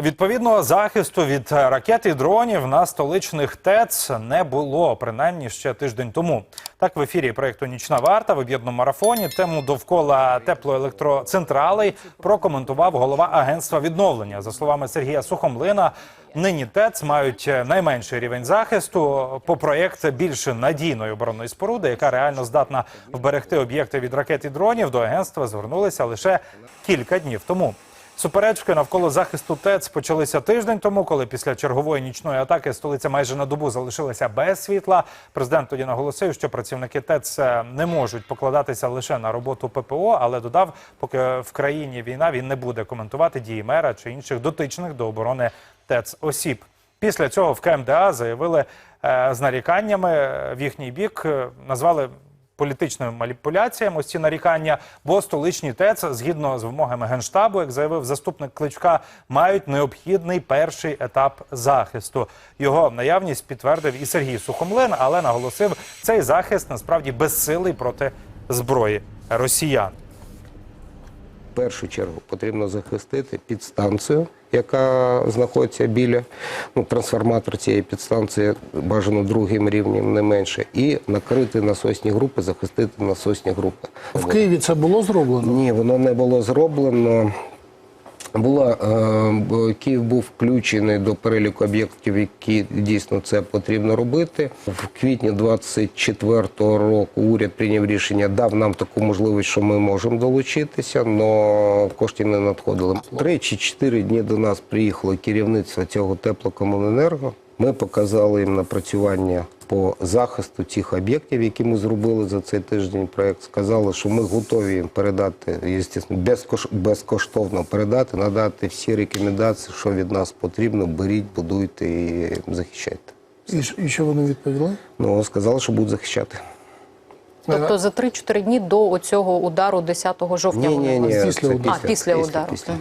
Відповідного захисту від ракет і дронів на столичних ТЕЦ не було, принаймні ще тиждень тому. Так, в ефірі проєкту Нічна варта в об'єднаному марафоні тему довкола теплоелектроцентралей прокоментував голова агентства відновлення. За словами Сергія Сухомлина, нині ТЕЦ мають найменший рівень захисту. По проєкт більш надійної оборонної споруди, яка реально здатна вберегти об'єкти від ракет і дронів. До агентства звернулися лише кілька днів тому. Суперечки навколо захисту ТЕЦ почалися тиждень тому, коли після чергової нічної атаки столиця майже на добу залишилася без світла. Президент тоді наголосив, що працівники ТЕЦ е, не можуть покладатися лише на роботу ППО, але додав, поки в країні війна він не буде коментувати дії мера чи інших дотичних до оборони ТЕЦ осіб. Після цього в КМДА заявили е, з наріканнями е, в їхній бік, назвали політичними маніпуляціями ось ці нарікання, бо столичні ТЕЦ, згідно з вимогами генштабу, як заявив заступник Кличка, мають необхідний перший етап захисту. Його наявність підтвердив і Сергій Сухомлин, але наголосив, цей захист насправді безсилий проти зброї росіян. В першу чергу потрібно захистити підстанцію, яка знаходиться біля ну, трансформатор цієї підстанції, бажано другим рівнем, не менше, і накрити насосні групи, захистити насосні групи. В Києві це було зроблено? Ні, воно не було зроблено. Була, е, Київ був включений до переліку об'єктів, які дійсно це потрібно робити. В квітні 24-го року уряд прийняв рішення, дав нам таку можливість, що ми можемо долучитися, але коштів не надходили. Три чи чотири дні до нас приїхало керівництво цього теплокомуненерго. Ми показали їм напрацювання по захисту цих об'єктів, які ми зробили за цей тиждень. Проект сказали, що ми готові їм передати, звісно, безкош... безкоштовно передати, надати всі рекомендації, що від нас потрібно. Беріть, будуйте і захищайте. І, що- вони відповіли? Ну сказали, що будуть захищати. Тобто за 3-4 дні до оцього удару 10 жовтня ні, ні, ні, Після це удару. А, після удару. після.